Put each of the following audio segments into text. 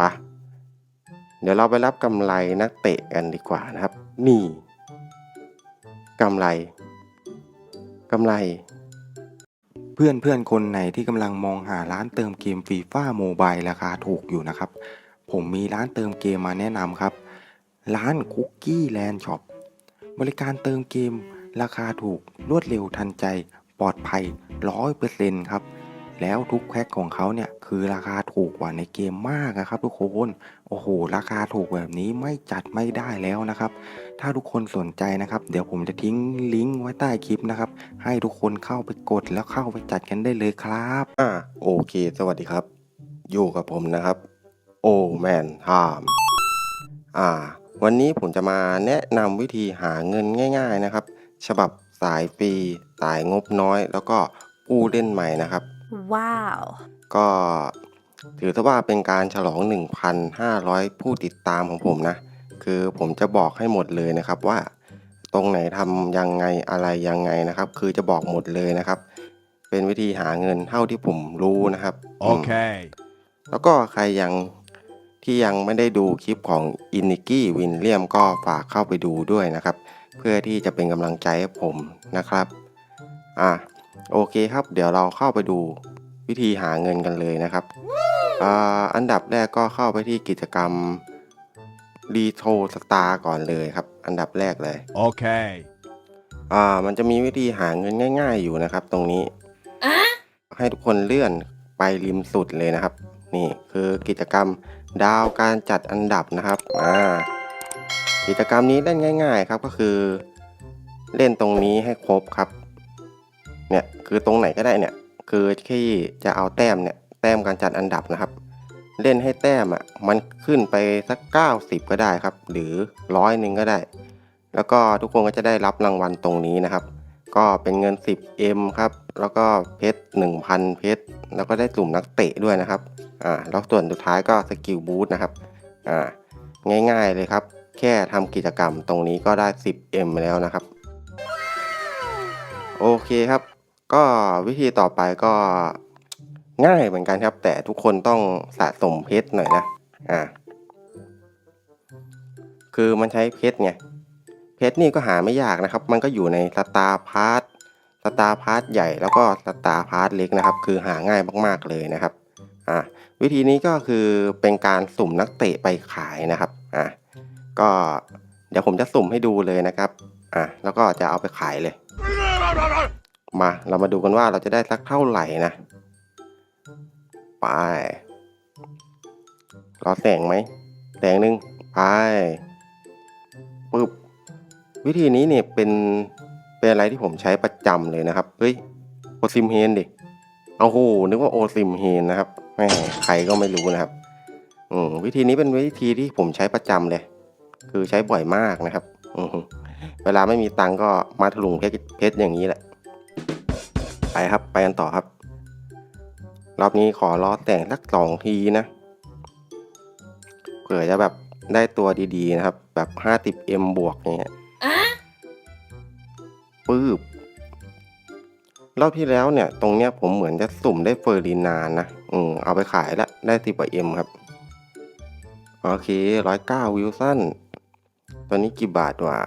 ปะเดี๋ยวเราไปรับกำไรนักเตะกันดีกว่านะครับ นี่กำไรกำไร เพื่อนเพื่อนคนไหนที่กำลังมองหาร้านเติมเกมฟีฟ่าโมบายราคาถูกอยู่นะครับ ผมมีร้านเติมเกมมาแนะนำครับ ร้านคุกกี้แลนด์ช็อปบริการเติมเกม ราคาถูกรวดเร็วทันใจ ปลอดภัยร้อยเปอร์เซ็นต์ครับ แล้วทุกแพ็คของเขาเนี่ยคือราคาถูกกว่าในเกมมากนะครับ ทุกคนโอ้โห ราคาถูกแบบนี้ไม่จัดไม่ได้แล้วนะครับ ถ้าทุกคนสนใจนะครับ เดี๋ยวผมจะทิ้งลิงก์ไว้ใต้คลิปนะครับ ให้ทุกคนเข้าไปกดแล้วเข้าไปจัดกันได้เลยครับอ่าโอเค สวัสดีครับ อยู่กับผมนะครับ โอแมนไทม์อ่า วันนี้ผมจะมาแนะนำวิธีหาเงินง่าย ๆนะครับ ฉบับสายฟรีสายงบน้อย แล้วก็ผู้เล่นใหม่นะครับ Wow. ก็ถือซะว่าเป็นการฉลอง 1,500 ผู้ติดตามของผมนะ คือผมจะบอกให้หมดเลยนะครับว่า ตรงไหนทำยังไงอะไรยังไงนะครับ คือจะบอกหมดเลยนะครับ เป็นวิธีหาเงินเท่าที่ผมรู้นะครับอืม Okay. แล้วก็ใครยังที่ยังไม่ได้ดูคลิปของอินิกี้วินเลียมก็ฝากเข้าไปดูด้วยนะครับ เพื่อที่จะเป็นกำลังใจให้ผมนะครับ อะ โอเคครับ เดี๋ยวเราเข้าไปดูวิธีหาเงินกันเลยนะครับอ่าอันดับแรกก็เข้าไปที่กิจกรรมรีโทสตาร์ก่อนเลยครับ อันดับแรกเลย Okay. อ่า มันจะมีวิธีหาเงินง่าย ๆ อยู่นะครับ ตรงนี้ ให้ทุกคนเลื่อนไปริมสุดเลยนะครับ นี่คือกิจกรรมดาวการจัดอันดับนะครับ อ่า กิจกรรมนี้เล่นง่าย ๆ ครับก็คือ เล่นตรงนี้ให้ครบครับ เนี่ยคือตรงไหนก็ได้เนี่ยคือที่จะเอาแต้มเนี่ยแต้มการจัดอันดับนะครับ เล่นให้แต้มอะมันขึ้นไปสัก 90 ก็ได้ครับ หรือร้อยหนึ่งก็ได้ แล้วก็ทุกคนก็จะได้รับรางวัลตรงนี้นะครับ ก็เป็นเงิน 10M ครับ แล้วก็เพชร1,000 เพชรแล้วก็ได้สุ่มนักเตะด้วยนะครับอ่าแล้วส่วนสุดท้ายก็สกิลบูส์นะครับอ่าง่ายๆเลยครับ แค่ทำกิจกรรมตรงนี้ก็ได้ 10M แล้วนะครับ โอเคครับ ก็วิธีต่อไปก็ง่ายเหมือนกันครับ แต่ทุกคนต้องสะสมเพชรหน่อยนะอ่าคือมันใช้เพชรไงเพชรนี่ก็หาไม่ยากนะครับ มันก็อยู่ในสตาร์พาร์ทสตาร์พาร์ทใหญ่แล้วก็สตาร์พาร์ทเล็กนะครับ คือหาง่ายมากๆเลยนะครับอ่าวิธีนี้ก็คือเป็นการสุ่มนักเตะไปขายนะครับอ่าก็เดี๋ยวผมจะสุ่มให้ดูเลยนะครับอ่าแล้วก็จะเอาไปขายเลย มาเรามาดูกันว่าเราจะได้สักเท่าไหร่นะ ไปรอแสงไหมแสงหนึ่งไปปึ๊บวิธีนี้เนี่ยเป็นเป็นอะไรที่ผมใช้ประจำเลยนะครับ เฮ้ยโอซิมเฮนดิเอาโหนึกว่าโอซิมเฮนนะครับแหมใครก็ไม่รู้นะครับ อืมวิธีนี้เป็นวิธีที่ผมใช้ประจำเลย คือใช้บ่อยมากนะครับ อืเวลาไม่มีตังก็มาถลุงเพชรเพชรอย่างนี้แหละ ไปครับ ไปกันต่อครับ รอบนี้ขอล้อแต่งสักสองทีนะเผื่อจะแบบได้ตัวดีๆนะครับ แบบ 50M บวกอย่างเงี้ยปื๊บรอบที่แล้วเนี่ย ตรงเนี้ยผมเหมือนจะสุ่มได้เฟอร์ดินานด์นะ อืมเอาไปขายแล้วได้สิบกว่าเอ็มครับ โอเคร้อยเก้าวิวสั้นตัวนี้กี่บาทวะ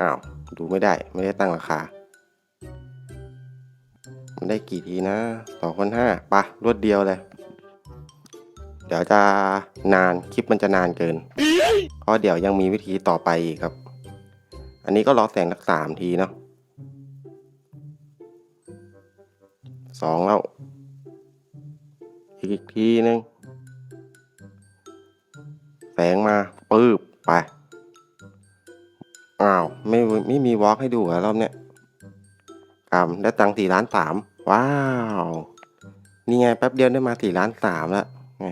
อ้าว ดูไม่ได้ไม่ได้ตั้งราคามัน ได้กี่ทีนะสองคนห้าปะรวดเดียวเลย เดี๋ยวจะนานคลิปมันจะนานเกินเพราะเดี๋ยวยังมีวิธีต่อไปอีกครับ อันนี้ก็รอแสงสักสามทีเนาะสองแล้ว อีกทีนึงแสงมาปื๊บไปอ้าว ไม่ไม่มีวอล์กให้ดูเหรอบเนี้ยกำได้ตังค์สี่ล้านสาม ว้าว นี่ไงแป๊บเดียวได้มาสี่ล้านสามแล้วแหม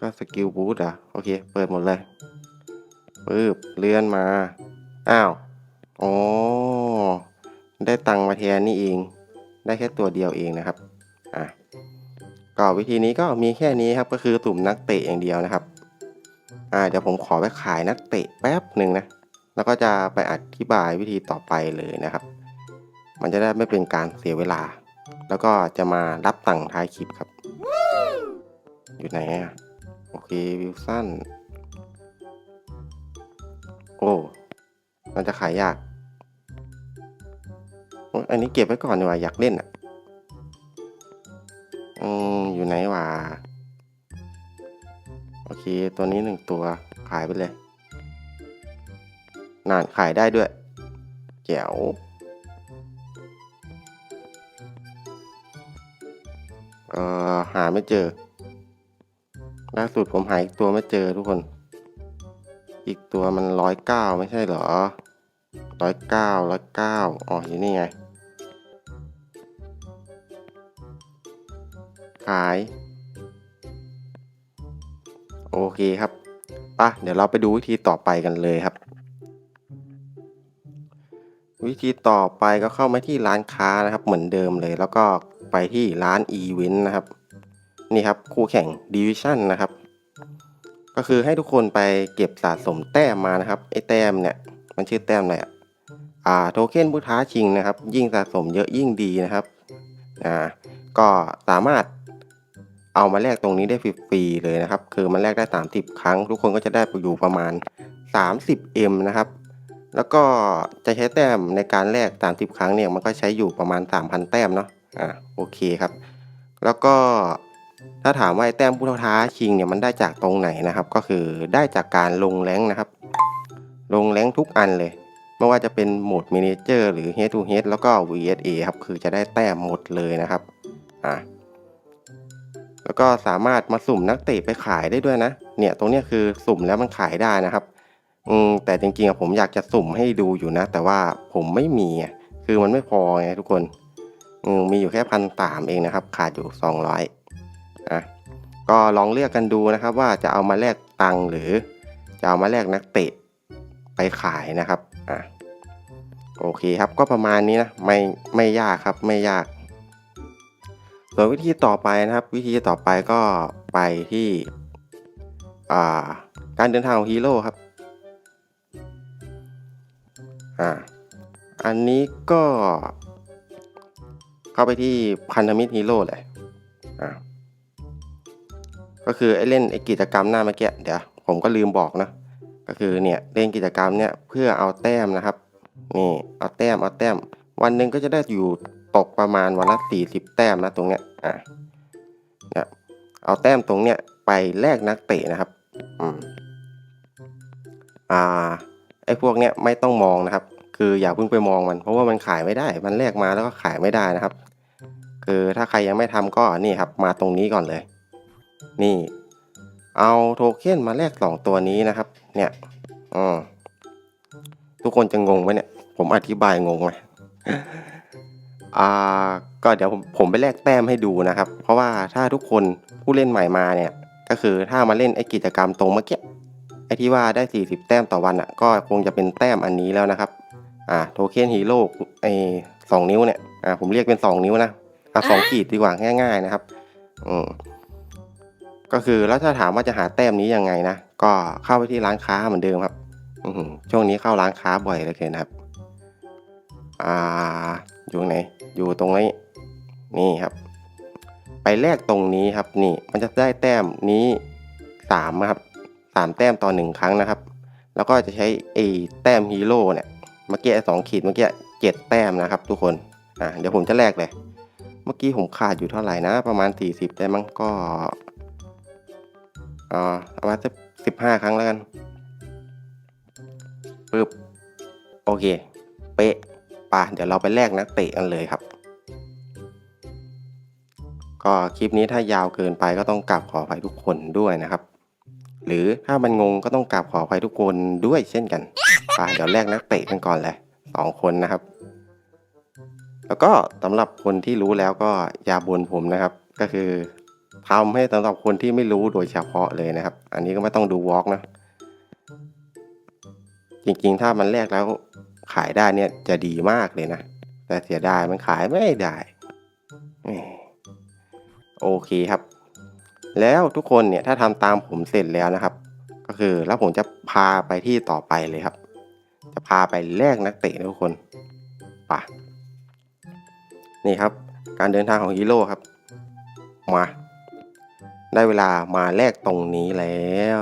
ก็สกิลบูสต์อะโอเค เปิดหมดเลยปึ๊บเลื่อนมา อ้าว อ๋อ ได้ตังมาแทนนี่เอง ได้แค่ตัวเดียวเองนะครับ อะก็วิธีนี้ก็มีแค่นี้ครับ ก็คือสุ่มนักเตะอย่างเดียวนะครับ อ่าเดี๋ยวผมขอไปขายนักเตะแป๊บหนึ่งนะ แล้วก็จะไปอธิบายวิธีต่อไปเลยนะครับ มันจะได้ไม่เป็นการเสียเวลา แล้วก็จะมารับตังท้ายคลิปครับ อยู่ไหนอะ โอเควิวสั้น โอ้มันจะขายยากอันนี้เก็บไว้ก่อนดีกว่าอยากเล่นอะอืมอยู่ไหนวะโอเค ตัวนี้หนึ่งตัวขายไปเลยนานขายได้ด้วยแจ๋ว ไม่เจอ ล่าสุดผมหาอีกตัวไม่เจอทุกคน อีกตัวมันร้อยเก้าไม่ใช่เหรอร้อยเก้าร้อยเก้าอ๋ออยู่นี่ไง ขาย โอเคครับป่ะเดี๋ยวเราไปดูวิธีต่อไปกันเลยครับ วิธีต่อไปก็เข้ามาที่ร้านค้านะครับเหมือนเดิมเลย แล้วก็ไปที่ร้านอีเวนต์นะครับ นี่ครับคู่แข่งดิวิชั่นนะครับ ก็คือให้ทุกคนไปเก็บสะสมแต้มมานะครับไอ้แต้มเนี่ยมันชื่อแต้มอะไรอะอ่าโทเค็นผู้ท้าชิงนะครับ ยิ่งสะสมเยอะยิ่งดีนะครับอ่าก็สามารถเอามาแลกตรงนี้ได้ฟรีๆเลยนะครับ คือมันแลกได้ 30 ครั้ง ทุกคนก็จะได้ไปอยู่ประมาณ 30M นะครับ แล้วก็จะใช้แต้มในการแลก 30 ครั้งเนี่ยมันก็ใช้อยู่ประมาณ 3,000 แต้มเนาะอ่าโอเคครับ แล้วก็ ถ้าถามว่าไอแต้มผู้ท้าชิงเนี่ยมันได้จากตรงไหนนะครับ ก็คือได้จากการลงแรงนะครับ ลงแรงทุกอันเลย ไม่ว่าจะเป็นโหมด m ม n เจอร์หรือ Head to Head แล้วก็ VSA ครับคือจะได้แต้มหมดเลยนะครับอ่าแล้วก็สามารถมาสุ่มนักเตะไปขายได้ด้วยนะ เนี่ยตรงนี้คือสุ่มแล้วมันขายได้นะครับ อืมแต่จริงๆผมอยากจะสุ่มให้ดูอยู่นะ แต่ว่าผมไม่มีคือมันไม่พอไงทุกคน อืมมีอยู่แค่พันสามเองนะครับ ขาดอยู่สองร้อย อะก็ลองเลือกกันดูนะครับว่าจะเอามาแลกตังหรือจะเอามาแลกนักเตะไปขายนะครับอะโอเคครับก็ประมาณนี้นะไม่ไม่ยากครับไม่ยาก ส่วนวิธีต่อไปนะครับ วิธีต่อไปก็ไปที่อ่าการเดินทางของฮีโร่ครับอ่าอันนี้ก็ เข้าไปที่พันธมิตรฮีโร่เลยอ่า ก็คือไอ้เล่นไอ้กิจกรรมหน้าเมื่อกี้เดี๋ยวผมก็ลืมบอกนะ ก็คือเนี่ยเล่นกิจกรรมเนี่ยเพื่อเอาแต้มนะครับนี่เอาแต้มเอาแต้ม วันหนึ่งก็จะได้อยู่ตกประมาณวันละสี่สิบแต้มนะตรงเนี้ยอะเนี่ยเอาแต้มตรงเนี้ยไปแลกนักเตะนะครับอืมอ่าไอ้พวกเนี้ยไม่ต้องมองนะครับ คืออย่าเพิ่งไปมองมัน เพราะว่ามันขายไม่ได้ มันแลกมาแล้วก็ขายไม่ได้นะครับ คือถ้าใครยังไม่ทำก็นี่ครับ มาตรงนี้ก่อนเลย นี่ เอาโทเค็นมาแลกสองตัวนี้นะครับ เนี่ยอืมทุกคนจะงงไหมเนี่ย ผมอธิบายงงไหมอ่า ก็เดี๋ยวผมผมไปแลกแต้มให้ดูนะครับ เพราะว่าถ้าทุกคนผู้เล่นใหม่มาเนี่ย ก็คือถ้ามาเล่นไอ้กิจกรรมตรงเมื่อกี้ไอ้ที่ว่าได้ 40 แต้มต่อวันอะ ก็คงจะเป็นแต้มอันนี้แล้วนะครับ อ่าโทเค็นฮีโร่ไอ้สองนิ้วเนี่ย อ่าผมเรียกเป็นสองนิ้วนะ อะสองขีดดีกว่าง่าย ๆ นะครับ อืม ก็คือแล้วถ้าถามว่าจะหาแต้มนี้ยังไงนะ ก็เข้าไปที่ร้านค้าเหมือนเดิมครับช่วงนี้เข้าร้านค้าบ่อยเลยเกินครับ อ่า อยู่ไหน อยู่ตรงนี้ นี่ครับ ไปแลกตรงนี้ครับ นี่ มันจะได้แต้มนี้สามครับสามแต้มต่อหนึ่งครั้งนะครับ แล้วก็จะใช้ไอ้แต้มฮีโร่เนี่ย เมื่อกี้สองขีดเมื่อกี้เจ็ดแต้มนะครับ ทุกคน อ่า เดี๋ยวผมจะแลกเลย เมื่อกี้ผมขาดอยู่เท่าไหร่นะ ประมาณสี่สิบได้มั้งก็ อ่าเอามาสักสิบห้าครั้งแล้วกันปึ๊บโอเค เป๊ะป่ะเดี๋ยวเราไปแลกนักเตะกันเลยครับ ก็คลิปนี้ถ้ายาวเกินไปก็ต้องกราบขออภัยทุกคนด้วยนะครับ หรือถ้ามันงงก็ต้องกราบขออภัยทุกคนด้วยเช่นกันป่ะเดี๋ยวแลกนักเตะกันก่อนเลยสองคนนะครับ แล้วก็สำหรับคนที่รู้แล้วก็อย่าบ่นผมนะครับ ก็คือ ทำให้สำหรับคนที่ไม่รู้โดยเฉพาะเลยนะครับ อันนี้ก็ไม่ต้องดูวอล์กนะ จริงๆ ถ้ามันแลกแล้วขายได้เนี่ยจะดีมากเลยนะ แต่เสียดายมันขายไม่ได้ โอเคครับ แล้วทุกคนเนี่ยถ้าทำตามผมเสร็จแล้วนะครับ ก็คือแล้วผมจะพาไปที่ต่อไปเลยครับ จะพาไปแลกนักเตะทุกคนป่ะนี่ครับ การเดินทางของฮีโร่ครับ มา ได้เวลามาแลกตรงนี้แล้ว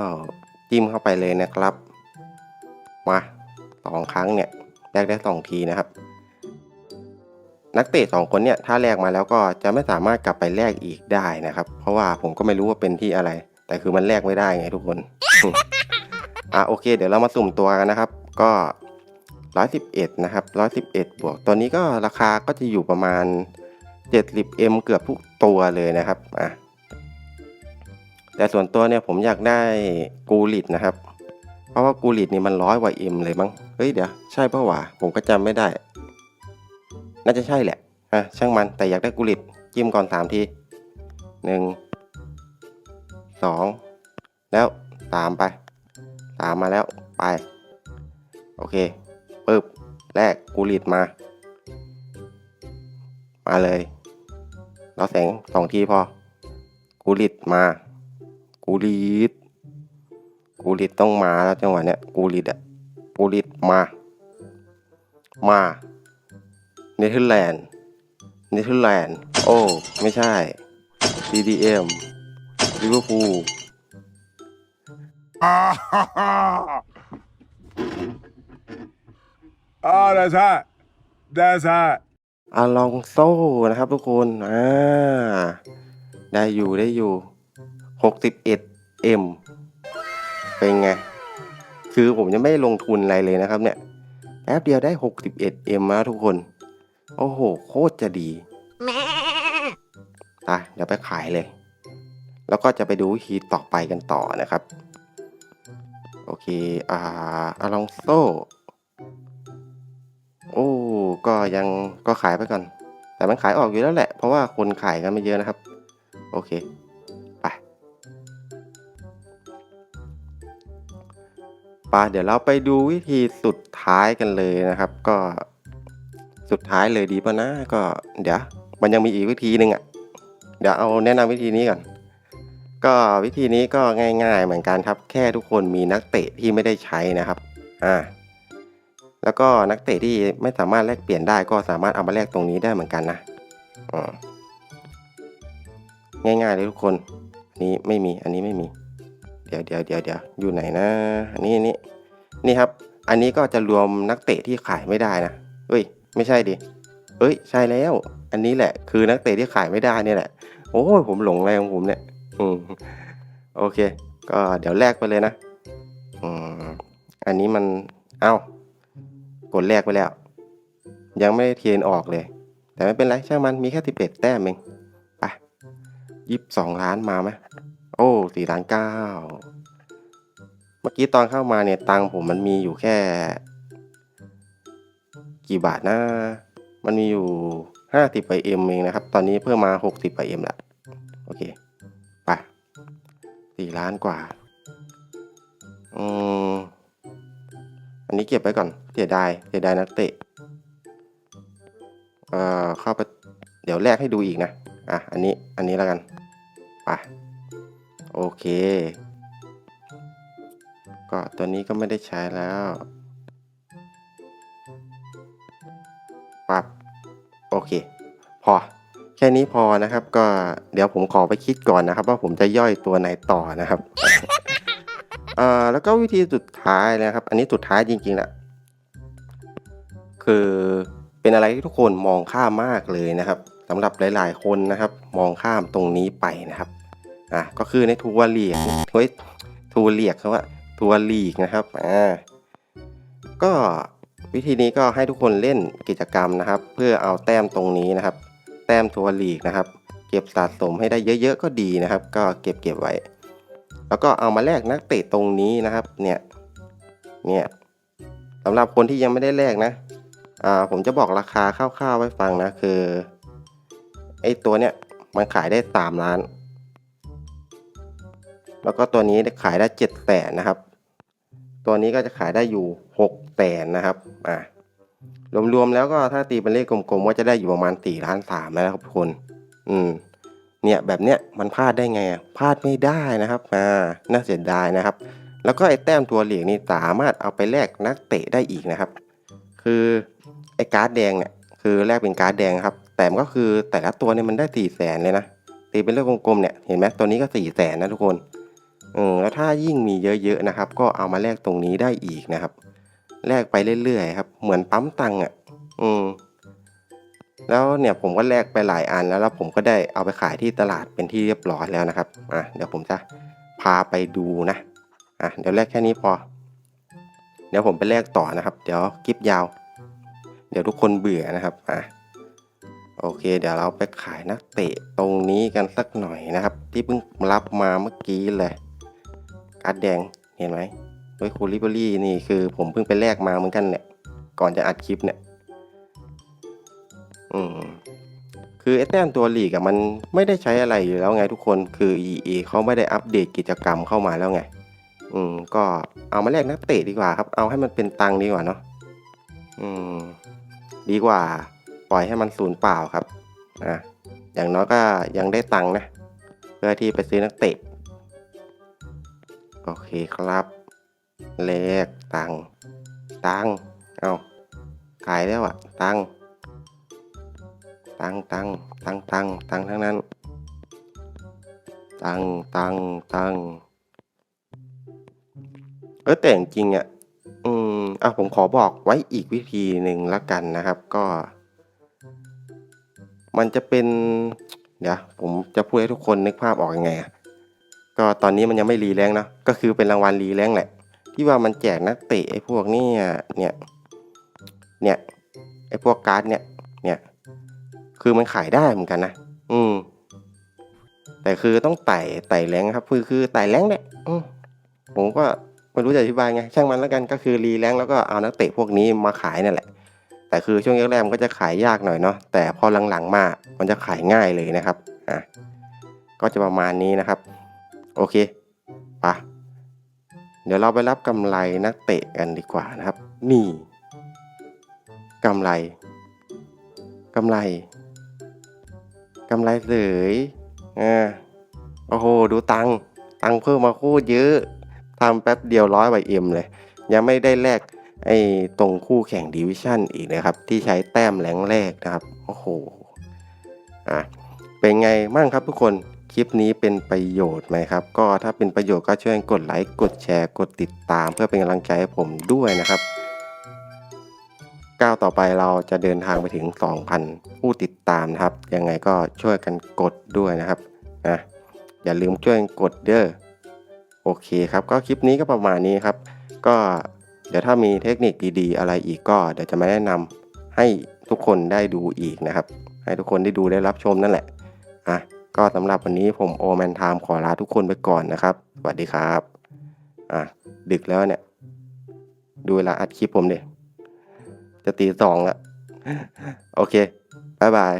จิ้มเข้าไปเลยนะครับ มาสองครั้งเนี่ยแลกได้สองทีนะครับ นักเตะสองคนเนี่ยถ้าแลกมาแล้วก็จะไม่สามารถกลับไปแลกอีกได้นะครับ เพราะว่าผมก็ไม่รู้ว่าเป็นที่อะไร แต่คือมันแลกไม่ได้ไงทุกคนอะโอเค เดี๋ยวเรามาสุ่มตัวกันนะครับ ก็ 111 นะครับ 111 บวก ตัวนี้ก็ราคาก็จะอยู่ประมาณ 70M เกือบทุกตัวเลยนะครับ อะ แต่ส่วนตัวเนี่ยผมอยากได้กูริดนะครับ เพราะว่ากูริดนี่มันร้อยกว่า M เลยมั้งเฮ้ยเดี๋ยวใช่ปะวะผมก็จำไม่ได้ น่าจะใช่แหละอะช่างมันแต่อยากได้กูริดจิ้มก่อนสามทีหนึ่งสองแล้วสามไปสามมาแล้วไป โอเคปึ๊บแรกกูริดมา มาเลย เราแสงสองทีพอกูริดมา กูริดกูริดต้องมาแล้วจังหวะเนี้ยกูริดอะกูริดมา มาเนเธอร์แลนด์เนเธอร์แลนด์โอ้ไม่ใช่ CDM ลิเวอร์พูล Ah, ha, ha. oh, that's hot. That's hot. อาลองโซนะครับทุกคน อ่า ได้อยู่ได้อยู่ 61M เป็นไง คือผมยังไม่ลงทุนอะไรเลยนะครับเนี่ยแป๊บเดียวได้ 61M แล้วทุกคน โอ้โห โคตรจะดีไปเดี๋ยวไปขายเลย แล้วก็จะไปดูวิธีต่อไปกันต่อนะครับ โอเค อ่าอาลองโซ โอ้ ก็ยังก็ขายไปก่อน แต่มันขายออกอยู่แล้วแหละ เพราะว่าคนขายกันไม่เยอะนะครับ โอเค ไปเดี๋ยวเราไปดูวิธีสุดท้ายกันเลยนะครับ ก็สุดท้ายเลยดีป่ะนะก็เดี๋ยวมันยังมีอีกวิธีหนึ่งอะเดี๋ยวเอาแนะนำวิธีนี้ก่อน ก็วิธีนี้ก็ง่าย ๆ เหมือนกันครับ แค่ทุกคนมีนักเตะที่ไม่ได้ใช้นะครับอ่าแล้วก็นักเตะที่ไม่สามารถแลกเปลี่ยนได้ก็สามารถเอามาแลกตรงนี้ได้เหมือนกันนะอ่าง่ายๆเลยทุกคน นี้ไม่มีอันนี้ไม่มี ดี๋ยวเดี๋ยวเดี๋ยวเดี๋ยวอยู่ไหนนะอันนี้นนี้นี่ครับ อันนี้ก็จะรวมนักเตะที่ขายไม่ได้นะเฮ้ย ไม่ใช่ดิเอ้ย ใช่แล้ว อันนี้แหละ คือนักเตะที่ขายไม่ได้เนี่ยแหละ โอ้ผมหลงอะไรของผมเนี่ย อืมโอเค ก็เดี๋ยวแลกไปเลยนะอืมอันนี้มัน เอ้ากดแรกไปแล้ว ยังไม่ได้เทียนออกเลย แต่ไม่เป็นไรช่างมันมีแค่สิบเอ็ดแต้มเองไปยี่สิบสองล้านมาไหม อ้สี่ล้านเก้าเมื่อกี้ตอนเข้ามาเนี่ยตังค์ผมมันมีอยู่แค่ กี่บาทนะ มันมีอยู่ห้าสิบไปเอ็มเองนะครับ ตอนนี้เพิ่มมาหกสิบไปเอ็มละโอเคไปสี่ล้านกว่าอืมอันนี้เก็บไว้ก่อนเสียดายเสียดายนักเตะเอ่อเข้าไปเดี๋ยวแลกให้ดูอีกนะ อะ อันนี้ อันนี้แล้วกัน ไป โอเค ก็ตัวนี้ก็ไม่ได้ใช้แล้วปับ โอเค พอ แค่นี้พอนะครับ ก็เดี๋ยวผมขอไปคิดก่อนนะครับ ว่าผมจะย่อยตัวไหนต่อนะครับเอ่อแล้วก็วิธีสุดท้ายนะครับ อันนี้สุดท้ายจริงๆแหละคือเป็นอะไรที่ทุกคนมองข้ามมากเลยนะครับสำหรับหลาย ๆ คนนะครับ มองข้ามตรงนี้ไปนะครับ อะก็คือในทัวร์ลีกเฮ้ยทัวร์ลีกเขาว่าทัวร์ลีกนะครับอ่าก็วิธีนี้ก็ให้ทุกคนเล่นกิจกรรมนะครับ เพื่อเอาแต้มตรงนี้นะครับ แต้มทัวร์ลีกนะครับ เก็บสะสมให้ได้เยอะๆก็ดีนะครับ ก็เก็บเก็บไว้ แล้วก็เอามาแลกนักเตะตรงนี้นะครับ เนี่ยเนี่ยสำหรับคนที่ยังไม่ได้แลกนะอ่าผมจะบอกราคาคร่าวๆไว้ฟังนะคือไอตัวเนี้ยมันขายได้สามล้าน แล้วก็ตัวนี้ขายได้เจ็ดแสนนะครับ ตัวนี้ก็จะขายได้อยู่หกแสนนะครับอ่ารวมๆแล้วก็ถ้าตีเป็นเลขกลมๆก็จะได้อยู่ประมาณสี่ล้านสามแล้วนะครับทุกคน อืม เนี่ยแบบเนี้ยมันพลาดได้ไงอะพลาดไม่ได้นะครับอ่าน่าเสียดายนะครับ แล้วก็ไอ้แต้มตัวเหลียงนี่สามารถเอาไปแลกนักเตะได้อีกนะครับ คือไอ้การ์ดแดงเนี่ยคือแลกเป็นการ์ดแดงครับ แต่มันก็คือแต่ละตัวเนี่ยมันได้สี่แสนเลยนะตีเป็นเลขกลมๆเนี่ยเห็นไหมตัวนี้ก็สี่แสนนะทุกคน ออแล้วถ้ายิ่งมีเยอะๆนะครับ ก็เอามาแลกตรงนี้ได้อีกนะครับ แลกไปเรื่อยๆครับ เหมือนปั๊มตังค์อะ อืม แล้วเนี่ยผมก็แลกไปหลายอันแล้วแล้วผมก็ได้เอาไปขายที่ตลาดเป็นที่เรียบร้อยแล้วนะครับ อะเดี๋ยวผมจะพาไปดูนะ อะเดี๋ยวแลกแค่นี้พอ เดี๋ยวผมไปแลกต่อนะครับ เดี๋ยวคลิปยาว เดี๋ยวทุกคนเบื่อนะครับ อะโอเค เดี๋ยวเราไปขายนักเตะตรงนี้กันสักหน่อยนะครับ ที่เพิ่งรับมาเมื่อกี้เลย การ์ดแดงเห็นไหมด้ยคูลิเบอรี่นี่คือผมเพิ่งไปแลกมาเหมือนกันเนี่ย ก่อนจะอัดคลิปเนี่ย อืม คือไอ้แต้มตัวหลีกอะมันไม่ได้ใช้อะไรอยู่แล้วไงทุกคน คือ EA เขาไม่ได้อัปเดตกิจกรรมเข้ามาแล้วไง อืม ก็เอามาแลกนักเตะดีกว่าครับ เอาให้มันเป็นตังค์ดีกว่าเนาะ อืม ดีกว่า ปล่อยให้มันสูญเปล่าครับ อะ อย่างน้อยก็ยังได้ตังค์นะ เพื่อที่ไปซื้อนักเตะ โอเคครับแลกตังตังเอาขายแล้วอะตังตังตังตังตังตังทั้งนั้น ตังตังตังเออแต่จริงอะอืมอะผมขอบอกไว้อีกวิธีหนึ่งละกันนะครับก็ มันจะเป็น เดี๋ยวผมจะพูดให้ทุกคนนึกภาพออกยังไงอะ ก็ตอนนี้มันยังไม่รีแรงนะก็คือเป็นรางวัลรีแรงแหละ ที่ว่ามันแจกนักเตะไอ้พวกนี้เนี่ยเนี่ยไอ้พวกการ์ดเนี่ยเนี่ยคือมันขายได้เหมือนกันนะอืมแต่คือต้องไต่ไต่แรงครับ คือคือไต่แรงเนี่ยอืผมก็ไม่รู้จะอธิบายไงช่างมันแล้วกันก็คือรีแรงแล้วก็เอานักเตะพวกนี้มาขายนั่นแหละ แต่คือช่วงแรกๆมันก็จะขายยากหน่อยเนาะแต่พอหลังๆมามันจะขายง่ายเลยนะครับอะก็จะประมาณนี้นะครับ โอเคปะเดี๋ยวเราไปรับกำไรนักเตะกันดีกว่านะครับ นี่กำไรกำไรกำไรเสยอ่าโอ้โห ดูตังตังเพิ่มมาโคตรเยอะทำแป๊บเดียวร้อยใบเอ็มเลย ยังไม่ได้แลกไอ้ตรงคู่แข่งดิวิชั่นอีกนะครับ ที่ใช้แต้มแหลงแรกนะครับ โอ้โห อะ เป็นไงบ้างครับทุกคน คลิปนี้เป็นประโยชน์ไหมครับ ก็ถ้าเป็นประโยชน์ก็ช่วยกดไลค์กดแชร์ กดติดตาม เพื่อเป็นกำลังใจให้ผมด้วยนะครับ ก้าวต่อไปเราจะเดินทางไปถึง 2,000 ผู้ติดตามนะครับ ยังไงก็ช่วยกันกดด้วยนะครับนะอย่าลืมช่วยกดเด้อโอเคครับ ก็คลิปนี้ก็ประมาณนี้ครับ ก็เดี๋ยวถ้ามีเทคนิคดีๆ อะไรอีกก็ เดี๋ยวจะมาแนะนำให้ทุกคนได้ดูอีกนะครับ ให้ทุกคนได้ดูได้รับชมนั่นแหละอะ ก็สำหรับวันนี้ผมโอแมนไทม์ขอลาทุกคนไปก่อนนะครับ สวัสดีครับ อะ ดึกแล้วเนี่ย ดูเวลาอัดคลิปผมดิจะตีสองละโอเค บ๊ายบาย